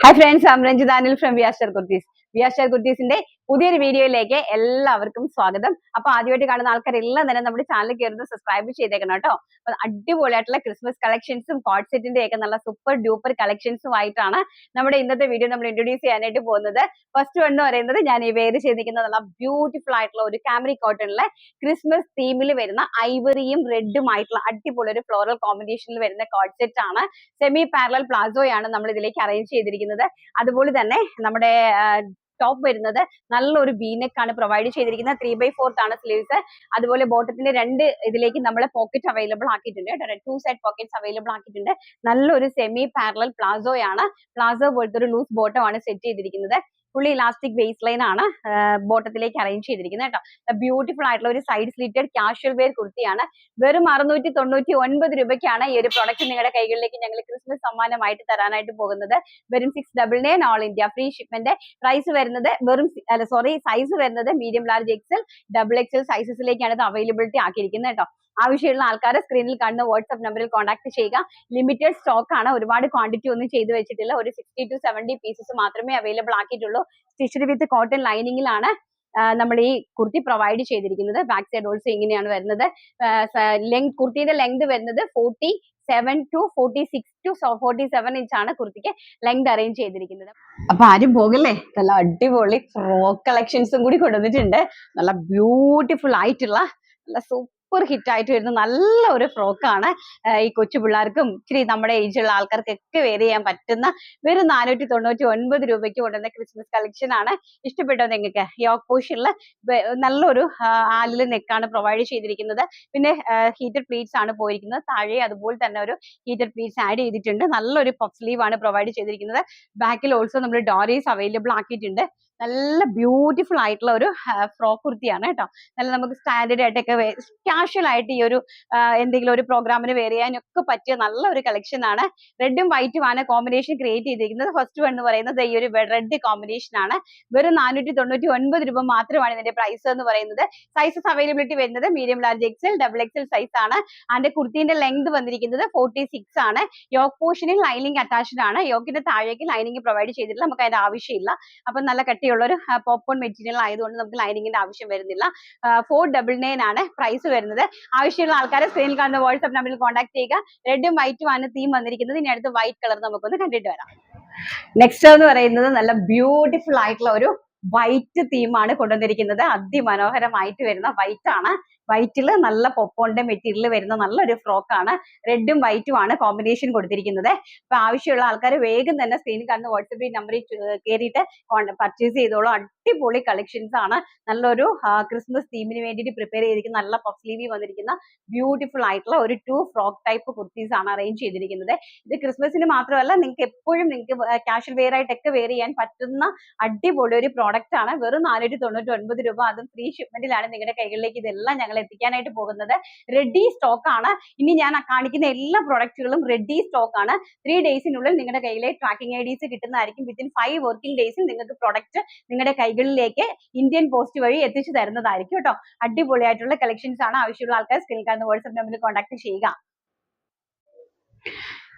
Hi friends I'm Ranjith Anil from Viaster kurtis Viaster കുർത്തീസിന്റെ പുതിയൊരു വീഡിയോയിലേക്ക് എല്ലാവർക്കും സ്വാഗതം. അപ്പൊ ആദ്യമായിട്ട് കാണുന്ന ആൾക്കാരെല്ലാം തന്നെ നമ്മുടെ ചാനൽ കയറുന്നത് സബ്സ്ക്രൈബ് ചെയ്തേക്കണം കേട്ടോ. അപ്പൊ അടിപൊളിയായിട്ടുള്ള ക്രിസ്മസ് കളക്ഷൻസും കോഡ് സെറ്റിന്റെ ഒക്കെ നല്ല സൂപ്പർ ഡ്യൂപ്പർ കളക്ഷൻസും ആയിട്ടാണ് നമ്മുടെ ഇന്നത്തെ വീഡിയോ നമ്മൾ ഇൻട്രൊഡ്യൂസ് ചെയ്യാനായിട്ട് പോകുന്നത്. ഫസ്റ്റ് വൺ എന്ന് പറയുന്നത് ഞാൻ ഈ വേര് ചെയ്തിരിക്കുന്ന നല്ല ബ്യൂട്ടിഫുൾ ആയിട്ടുള്ള ഒരു കാമറി കോട്ടണിലെ ക്രിസ്മസ് തീമിൽ വരുന്ന ഐവറിയും റെഡും ആയിട്ടുള്ള അടിപൊളി ഒരു ഫ്ലോറൽ കോമ്പിനേഷനിൽ വരുന്ന കോഡ് സെറ്റ് ആണ്. സെമി പാരലൽ പ്ലാസോയാണ് നമ്മൾ ഇതിലേക്ക് അറേഞ്ച് ചെയ്തിരിക്കുന്നത്. അതുപോലെ തന്നെ നമ്മുടെ ടോപ്പ് വരുന്നത് നല്ലൊരു ബീനെക്ക് ആണ് പ്രൊവൈഡ് ചെയ്തിരിക്കുന്നത് ത്രീ ബൈ ഫോർത്ത് ആണ് സ്ലീവ്സ് അതുപോലെ ബോട്ടത്തിന്റെ രണ്ട് ഇതിലേക്ക് നമ്മൾ പോക്കറ്റ് അവൈലബിൾ ആക്കിയിട്ടുണ്ട് കേട്ടോ. ടു സൈഡ് പോക്കറ്റ്സ് അവൈലബിൾ ആക്കിയിട്ടുണ്ട്. നല്ലൊരു സെമി പാരലൽ പ്ലാസോയാണ് പ്ലാസോ പോലത്തെ ഒരു ലൂസ് ബോട്ടം ആണ് സെറ്റ് ചെയ്തിരിക്കുന്നത്. ഫുള്ളി ഇലാസ്റ്റിക് ബേസ് ലൈൻ ആണ് ബോട്ടത്തിലേക്ക് അറേഞ്ച് ചെയ്തിരിക്കുന്നത് കേട്ടോ. ബ്യൂട്ടിഫുൾ ആയിട്ടുള്ള ഒരു സൈഡ് സ്ലിറ്റഡ് കാഷ്വൽ വെയർ കുർത്തിയാണ്. വെറും അറുന്നൂറ്റി തൊണ്ണൂറ്റി ഒൻപത് രൂപയ്ക്കാണ് ഈ ഒരു പ്രൊഡക്റ്റ് നിങ്ങളുടെ കൈകളിലേക്ക് ഞങ്ങൾ ക്രിസ്മസ് സമ്മാനമായിട്ട് തരാനായിട്ട് പോകുന്നത്. വെറും six double nine all India free shipment price വരുന്നത് വെറും അല്ല സോറി സൈസ് വരുന്നത് medium large XL double XL സൈസസിലേക്കാണ് ഇത് അവൈലബിലിറ്റി ആക്കിയിരിക്കുന്നത് കേട്ടോ. ആവശ്യമുള്ള ആൾക്കാരെ സ്ക്രീനിൽ കാണുന്ന വാട്സ്ആപ്പ് നമ്പറിൽ കോൺടാക്ട് ചെയ്യുക. ലിമിറ്റഡ് സ്റ്റോക്ക് ആണ്. ഒരുപാട് ക്വാണ്ടിറ്റി ഒന്നും ചെയ്തു വെച്ചിട്ടില്ല. ഒരു സിക്സ്റ്റി ടു സെവന്റി പീസസ് മാത്രമേ അവൈലബിൾ ആക്കിയിട്ടുള്ളൂ. സ്റ്റിച്ചഡ് വിത്ത് കോട്ടൺ ലൈനിങ്ങിലാണ് നമ്മൾ ഈ കുർത്തി പ്രൊവൈഡ് ചെയ്തിരിക്കുന്നത്. ബാക്ക് സൈഡ് ഓൾസോ ഇങ്ങനെയാണ് വരുന്നത്. ലെങ് കുർത്തിയുടെ ലെങ്ത് വരുന്നത് forty seven to forty six to forty seven inch ആണ് കുർത്തിക്ക് ലെങ്ത് അറേഞ്ച് ചെയ്തിരിക്കുന്നത്. അപ്പൊ ആരും പോകല്ലേ? നല്ല അടിപൊളി ഫ്രോക്ക് കളക്ഷൻസും കൂടി കൊണ്ടുവന്നിട്ടുണ്ട്. നല്ല ബ്യൂട്ടിഫുൾ ആയിട്ടുള്ള നല്ല സൂപ്പർ ഹിറ്റ് ആയിട്ട് വരുന്ന നല്ല ഒരു ഫ്രോക്കാണ് ഈ കൊച്ചു പിള്ളേർക്കും ഇച്ചിരി നമ്മുടെ ഏജുള്ള ആൾക്കാർക്കൊക്കെ വെയർ ചെയ്യാൻ പറ്റുന്ന വെറും നാനൂറ്റി തൊണ്ണൂറ്റി ഒൻപത് രൂപയ്ക്ക് കൊണ്ടുവന്ന ക്രിസ്മസ് കളക്ഷൻ ആണ്. ഇഷ്ടപ്പെട്ടോ നിങ്ങൾക്ക്? യോക്ക് പോഷനിൽ നല്ലൊരു ആലിൽ നെക്കാണ് പ്രൊവൈഡ് ചെയ്തിരിക്കുന്നത്. പിന്നെ ഹീറ്റഡ് പ്ലീറ്റ്സ് ആണ് പോയിരിക്കുന്നത്. താഴെ അതുപോലെ തന്നെ ഒരു ഹീറ്റഡ് പ്ലീറ്റ്സ് ആഡ് ചെയ്തിട്ടുണ്ട്. നല്ലൊരു പഫ് സ്ലീവ് ആണ് പ്രൊവൈഡ് ചെയ്തിരിക്കുന്നത്. ബാക്കിൽ ഓൾസോ നമ്മൾ ഡോറീസ് അവൈലബിൾ ആക്കിയിട്ടുണ്ട്. നല്ല ബ്യൂട്ടിഫുൾ ആയിട്ടുള്ള ഒരു ഫ്രോക്ക് കുർത്തിയാണ് കേട്ടോ. നല്ല നമുക്ക് സ്റ്റാൻഡേർഡ് ആയിട്ടൊക്കെ കാഷ്വൽ ആയിട്ട് ഈ ഒരു എന്തെങ്കിലും ഒരു പ്രോഗ്രാമിന് വെയർ ചെയ്യാനൊക്കെ പറ്റിയ നല്ല ഒരു കളക്ഷൻ ആണ്. റെഡും വൈറ്റും ആണ് കോമ്പിനേഷൻ ക്രിയേറ്റ് ചെയ്തിരിക്കുന്നത്. ഫസ്റ്റ് വൺ എന്ന് പറയുന്നത് ഈ ഒരു റെഡ് കോമ്പിനേഷൻ ആണ്. വെറും നാനൂറ്റി തൊണ്ണൂറ്റി ഒൻപത് രൂപ മാത്രമാണ് ഇതിന്റെ പ്രൈസ് എന്ന് പറയുന്നത്. സൈസസ് അവൈലബിലിറ്റി വരുന്നത് medium large XL double XL size ആണ്. അതിന്റെ കുർത്തിന്റെ ലെങ്ത് വന്നിരിക്കുന്നത് ഫോർട്ടി സിക്സ് ആണ് യോക്ക് പോർഷനിൽ ലൈനിങ് അറ്റാച്ച്ഡ് ആണ്. യോക്കിന്റെ താഴേക്ക് ലൈനിങ് പ്രൊവൈഡ് ചെയ്തിട്ടില്ല. നമുക്ക് അതിന്റെ ആവശ്യമില്ല. അപ്പൊ നല്ല കട്ടിയുള്ള ഒരു പോപ്കോൺ മെറ്റീരിയൽ ആയതുകൊണ്ട് നമുക്ക് ലൈനിങ്ങിന്റെ ആവശ്യം വരുന്നില്ല. ഫോർ ഡബിൾ നയൻ ആണ് പ്രൈസ് വരുന്നത്. ആവശ്യമുള്ള ആൾക്കാരെ സ്ക്രീനിൽ കാണുന്ന വാട്സ്ആപ്പ് നമ്പറിൽ കോൺടാക്ട് ചെയ്യുക. റെഡും വൈറ്റും ആണ് തീം വന്നിരിക്കുന്നത്. ഇനി അടുത്ത് വൈറ്റ് കളർ നമുക്കൊന്ന് കണ്ടിട്ട് വരാം. നെക്സ്റ്റ് എന്ന് പറയുന്നത് നല്ല ബ്യൂട്ടിഫുൾ ആയിട്ടുള്ള ഒരു വൈറ്റ് തീമാണ് കൊണ്ടുവന്നിരിക്കുന്നത്. അതിമനോഹരമായിട്ട് വരുന്ന വൈറ്റ് ആണ്. വൈറ്റിൽ നല്ല പൊപ്പോണിന്റെ മെറ്റീരിയൽ വരുന്ന നല്ലൊരു ഫ്രോക്ക് ആണ് റെഡും വൈറ്റും ആണ് കോമ്പിനേഷൻ കൊടുത്തിരിക്കുന്നത്. അപ്പൊ ആവശ്യമുള്ള ആൾക്കാർ വേഗം തന്നെ സ്ക്രീനിൽ കാണുന്ന വാട്സപ്പ് നമ്പറിൽ കയറിയിട്ട് പർച്ചേസ് ചെയ്തോളൂ. അടിപൊളി കളക്ഷൻസ് ആണ്. നല്ലൊരു ക്രിസ്മസ് തീമിന് വേണ്ടിയിട്ട് പ്രിപ്പയർ ചെയ്തിരിക്കുന്ന നല്ല പഫ് സ്ലീവി വന്നിരിക്കുന്ന ബ്യൂട്ടിഫുൾ ആയിട്ടുള്ള ഒരു ടു ഫ്രോക്ക് ടൈപ്പ് കുർത്തീസ് ആണ് അറേഞ്ച് ചെയ്തിരിക്കുന്നത്. ഇത് ക്രിസ്മസിന് മാത്രമല്ല നിങ്ങൾക്ക് എപ്പോഴും നിങ്ങൾക്ക് കാഷ്വൽ വെയർ ആയിട്ടൊക്കെ വെയർ ചെയ്യാൻ പറ്റുന്ന അടിപൊളി ഒരു പ്രോഡക്റ്റ് ആണ്. വെറും നാനൂറ്റി തൊണ്ണൂറ്റി ഒൻപത് രൂപ. അതും ഫ്രീ ഷിപ്മെന്റിലാണ് നിങ്ങളുടെ കൈകളിലേക്ക്. ഇതെല്ലാം ഞങ്ങൾ എത്തിക്കാനായിട്ട് പോകുന്നത്. റെഡി സ്റ്റോക്ക് ആണ്. ഇനി ഞാൻ കാണിക്കുന്ന എല്ലാ പ്രൊഡക്റ്റുകളും റെഡി സ്റ്റോക്ക് ആണ്. ത്രീ ഡേയ്സിനുള്ളിൽ നിങ്ങളുടെ കയ്യിലെ ട്രാക്കിംഗ് ഐ ഡീസ് കിട്ടുന്നതായിരിക്കും വിത്തിൻ ഫൈവ് വർക്കിംഗ് ഡേയ്സിൽ നിങ്ങൾക്ക് പ്രൊഡക്റ്റ് നിങ്ങളുടെ കൈകളിലേക്ക് ഇന്ത്യൻ പോസ്റ്റ് വഴി എത്തിച്ചു തരുന്നതായിരിക്കും കേട്ടോ. അടിപൊളിയായിട്ടുള്ള കളക്ഷൻസ് ആണ്. ആവശ്യമുള്ള ആൾക്കാർ സ്ക്രീൻ കാണുന്ന വാട്സ്ആപ്പ് നമ്പറിൽ കോൺടാക്ട് ചെയ്യുക.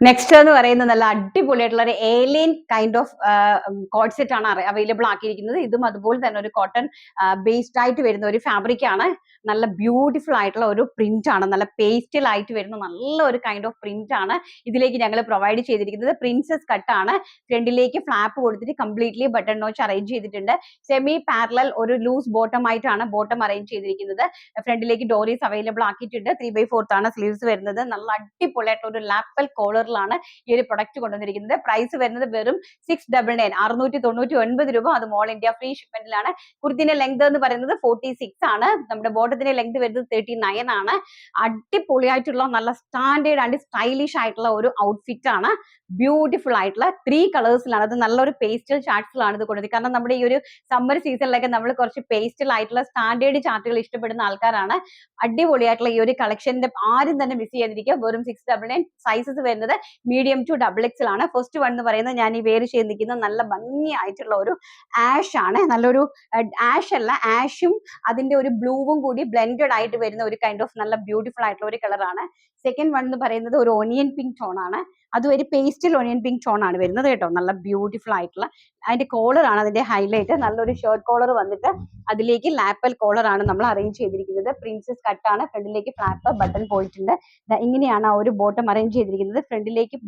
നെക്സ്റ്റ് എന്ന് പറയുന്നത് നല്ല അടിപൊളിയായിട്ടുള്ള ഒരു alien kind of coord set ആണ് അവൈലബിൾ ആക്കിയിരിക്കുന്നത്. ഇതും അതുപോലെ തന്നെ ഒരു കോട്ടൺ ബേസ്ഡ് ആയിട്ട് വരുന്ന ഒരു ഫാബ്രിക് ആണ്. നല്ല ബ്യൂട്ടിഫുൾ ആയിട്ടുള്ള ഒരു പ്രിന്റ് ആണ്. നല്ല പേസ്റ്റൽ ആയിട്ട് വരുന്ന നല്ല ഒരു കൈൻഡ് ഓഫ് പ്രിന്റ് ആണ് ഇതിലേക്ക് ഞങ്ങൾ പ്രൊവൈഡ് ചെയ്തിരിക്കുന്നത്. പ്രിൻസസ് കട്ട് ആണ്. ഫ്രണ്ടിലേക്ക് ഫ്ലാപ്പ് കൊടുത്തിട്ട് കംപ്ലീറ്റ്ലി ബട്ടൺ നോച്ച് അറേഞ്ച് ചെയ്തിട്ടുണ്ട്. സെമി പാരലൽ ഒരു ലൂസ് ബോട്ടം ആയിട്ടാണ് ബോട്ടം അറേഞ്ച് ചെയ്തിരിക്കുന്നത്. ഫ്രണ്ടിലേക്ക് ഡോറീസ് അവൈലബിൾ ആക്കിയിട്ടുണ്ട്. ത്രീ ബൈ ഫോർത്ത് ആണ് സ്ലീവ്സ് വരുന്നത്. നല്ല അടിപൊളിയായിട്ടുള്ള ഒരു ലാപ്പൽ കോളറിലാണ് ഈ ഒരു പ്രൊഡക്റ്റ് കൊണ്ടുവന്നിരിക്കുന്നത്. പ്രൈസ് വരുന്നത് വെറും സിക്സ് ഡബിൾ നയൻ അറുന്നൂറ്റി തൊണ്ണൂറ്റി ഒൻപത് രൂപ. അത് മോൾ ഇന്ത്യ ഫ്രീ ഷിപ്മെന്റിലാണ് കുർത്തിന്റെ ലെങ്ത് എന്ന് പറയുന്നത് ഫോർട്ടി സിക്സ് ആണ്. നമ്മുടെ ബോട്ടത്തിന്റെ ലെങ്ത് വരുന്നത് തേർട്ടി നയൻ ആണ്. അടിപൊളിയായിട്ടുള്ള നല്ല സ്റ്റാൻഡേർഡ് ആൻഡ് സ്റ്റൈലിഷ് ആയിട്ടുള്ള ഒരു ഔട്ട്ഫിറ്റ് ആണ്. ബ്യൂട്ടിഫുൾ ആയിട്ടുള്ള ത്രീ കളേഴ്സിലാണ് അത് നല്ലൊരു പേസ്റ്റൽ ചാർട്ട്സിലാണ് ഇത് കൊടുത്തത് കാരണം നമ്മുടെ ഈ ഒരു സമ്മർ സീസണിലൊക്കെ നമ്മൾ കുറച്ച് പേസ്റ്റൽ ആയിട്ടുള്ള സ്റ്റാൻഡേർഡ് ചാർട്ടുകൾ ഇഷ്ടപ്പെടുന്ന ആൾക്കാരാണ്. അടിപൊളിയായിട്ടുള്ള ഈ ഒരു കളക്ഷന്റെ ആരും തന്നെ മിസ് ചെയ്യാതിരിക്കുക വെറും സിക്സ് ഡബിൾ നയൻ സൈസസ് വരുന്നത് മീഡിയം ടു ഡബിൾ എക്സൽ ആണ് ഫസ്റ്റ് വൺ എന്ന് പറയുന്നത് ഞാൻ ഈ വേര് ചെയ്ത് നിൽക്കുന്ന നല്ല ഭംഗിയായിട്ടുള്ള ഒരു ആഷ് ആണ്. നല്ലൊരു ആഷ് അല്ല ആഷും അതിന്റെ ഒരു ബ്ലൂവും കൂടി ബ്ലെൻഡഡ് ആയിട്ട് വരുന്ന ഒരു കൈൻഡ് ഓഫ് നല്ല ബ്യൂട്ടിഫുൾ ആയിട്ടുള്ള ഒരു കളറാണ് സെക്കൻഡ് വൺ എന്ന് പറയുന്നത് ഒരു ഒനിയൻ പിങ്ക് ടോൺ ആണ്. അതും ഒരു പേസ്റ്റൽ ഒണിയൻ പിങ്ക് ടോൺ ആണ് വരുന്നത് കേട്ടോ. നല്ല ബ്യൂട്ടിഫുൾ ആയിട്ടുള്ള അതിന്റെ കോളർ ആണ് അതിന്റെ ഹൈലൈറ്റ് നല്ലൊരു ഷർട്ട് കോളർ വന്നിട്ട് അതിലേക്ക് ലാപ്പൽ കോളർ ആണ് നമ്മൾ അറേഞ്ച് ചെയ്തിരിക്കുന്നത്. പ്രിൻസസ് കട്ടാണ് ഫ്രണ്ടിലേക്ക് ഫ്ലാപ്പ് ബട്ടൺ പോയിട്ടുണ്ട്. ഇങ്ങനെയാണ് ആ ഒരു ബോട്ടം അറേഞ്ച് ചെയ്തിരിക്കുന്നത്. ഫ്രണ്ടിലേക്ക്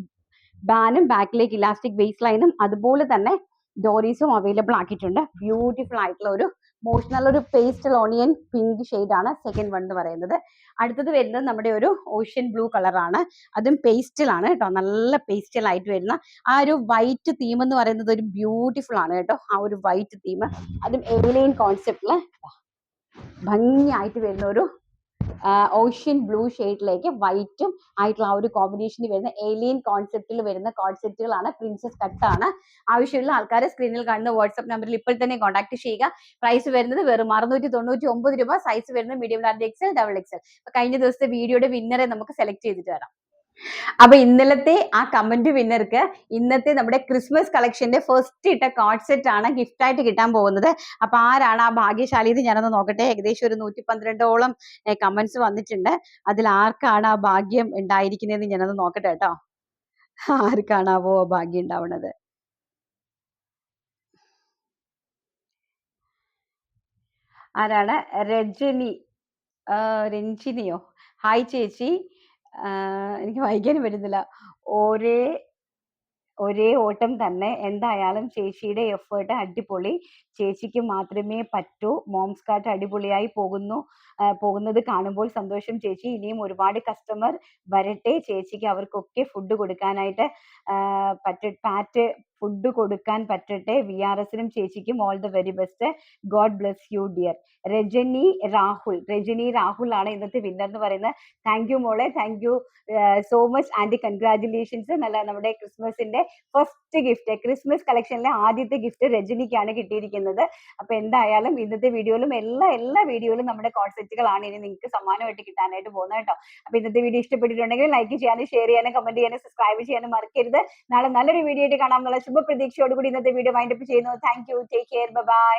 ബാനും ബാക്കിലേക്ക് ഇലാസ്റ്റിക് വേസ്റ്റ് ലൈനും അതുപോലെ തന്നെ ഡോറീസും അവൈലബിൾ ആക്കിയിട്ടുണ്ട്. ബ്യൂട്ടിഫുൾ ആയിട്ടുള്ള ഒരു മോസ്റ്റ് നല്ലൊരു പേസ്റ്റൽ ഓണിയൻ പിങ്ക് ആണ് സെക്കൻഡ് വൺ എന്ന് പറയുന്നത്. അടുത്തത് വരുന്നത് നമ്മുടെ ഒരു ഓഷ്യൻ ബ്ലൂ കളറാണ് അതും പേസ്റ്റലാണ് കേട്ടോ. നല്ല പേസ്റ്റൽ ആയിട്ട് വരുന്ന ആ ഒരു വൈറ്റ് തീം എന്ന് പറയുന്നത് ഒരു ബ്യൂട്ടിഫുൾ ആണ് കേട്ടോ. ആ ഒരു വൈറ്റ് തീം അതും ഏലിയൻ കോൺസെപ്റ്റിൽ ഭംഗിയായിട്ട് വരുന്ന ഒരു ഓഷ്യൻ ബ്ലൂ ഷെയ്ഡിലേക്ക് വൈറ്റും ആയിട്ടുള്ള ആ ഒരു കോമ്പിനേഷനിൽ വരുന്ന ഏലിയൻ കോൺസെപ്റ്റിൽ വരുന്ന കോൺസെപ്റ്റുകളാണ് പ്രിൻസസ് കട്ടാണ് ആവശ്യമുള്ള ആൾക്കാരെ സ്ക്രീനിൽ കാണുന്ന വാട്സ്ആപ്പ് നമ്പറിൽ ഇപ്പോൾ തന്നെ കോൺടാക്ട് ചെയ്യുക. പ്രൈസ് വരുന്നത് വെറും അറുന്നൂറ്റി തൊണ്ണൂറ്റി ഒമ്പത് രൂപ സൈസ് വരുന്നത് medium large XL double XL കഴിഞ്ഞ ദിവസത്തെ വീഡിയോയുടെ വിന്നറെ നമുക്ക് സെലക്ട് ചെയ്തിട്ട് വരാം. അപ്പൊ ഇന്നലത്തെ ആ കമന്റ് വിന്നർക്ക് ഇന്നത്തെ നമ്മുടെ ക്രിസ്മസ് കളക്ഷന്റെ ഫസ്റ്റ് ഇട്ട കാർഡ് സെറ്റ് ആണ് ഗിഫ്റ്റ് ആയിട്ട് കിട്ടാൻ പോകുന്നത്. അപ്പൊ ആരാണ് ആ ഭാഗ്യശാലി എന്ന് ഞാനൊന്ന് നോക്കട്ടെ. ഏകദേശം ഒരു നൂറ്റി പന്ത്രണ്ടോളം കമന്റ്സ് വന്നിട്ടുണ്ട്. അതിൽ ആർക്കാണ് ആ ഭാഗ്യം ഉണ്ടായിരിക്കുന്നതെന്ന് ഞാനൊന്ന് നോക്കട്ടെ കേട്ടോ. ആർക്കാണാവോ ഭാഗ്യം ഉണ്ടാവുന്നത്? ആരാണ്? രജനി രഞ്ജിനിയോ? ഹായ് ചേച്ചി. എനിക്ക് വായിക്കാനും പറ്റുന്നില്ല. ഒരേ ഒരേ ഓട്ടം തന്നെ എന്തായാലും ചേച്ചിയുടെ എഫേർട്ട് അടിപൊളി. ചേച്ചിക്ക് മാത്രമേ പറ്റൂ. മോംസ് കാർട്ട് അടിപൊളിയായി പോകുന്നു. പോകുന്നത് കാണുമ്പോൾ സന്തോഷം ചേച്ചി. ഇനിയും ഒരുപാട് കസ്റ്റമർ വരട്ടെ. ചേച്ചിക്ക് അവർക്കൊക്കെ ഫുഡ് കൊടുക്കാനായിട്ട് പറ്റ പാറ്റ് ഫുഡ് കൊടുക്കാൻ പറ്റട്ടെ. വി ആർ എസിനും ചേച്ചിക്കും all the very best God bless you dear Rajani Rahul. Rajani Rahul ആണ് ഇന്നത്തെ വിന്നർ എന്ന് പറയുന്നത്. താങ്ക് യു മോളെ. Thank you so much and congratulations നല്ല നമ്മുടെ ക്രിസ്മസിന്റെ ഫസ്റ്റ് ഗിഫ്റ്റ് ക്രിസ്മസ് കളക്ഷനിലെ ആദ്യത്തെ ഗിഫ്റ്റ് രജനിക്കാണ് കിട്ടിയിരിക്കുന്നത്. അപ്പൊ എന്തായാലും ഇന്നത്തെ വീഡിയോയിലും എല്ലാ എല്ലാ വീഡിയോയിലും നമ്മുടെ കോൺസെപ്റ്റുകളാണ് ഇനി നിങ്ങൾക്ക് സമ്മാനമായിട്ട് കിട്ടാനായിട്ട് പോകുന്നത് കേട്ടോ. അപ്പൊ ഇന്നത്തെ വീഡിയോ ഇഷ്ടപ്പെട്ടിട്ടുണ്ടെങ്കിൽ ലൈക്ക് ചെയ്യാനും ഷെയർ ചെയ്യാനും കമന്റ് ചെയ്യാനും സബ്സ്ക്രൈബ് ചെയ്യാനും മറക്കരുത്. നാളെ നല്ലൊരു വീഡിയോ ആയിട്ട് കാണാം കാണാമെന്നുള്ള ശുഭപ്രതീക്ഷയോടുകൂടി ഇന്നത്തെ വീഡിയോ വൈൻഡപ്പ് ചെയ്യുന്നു. Thank you take care bye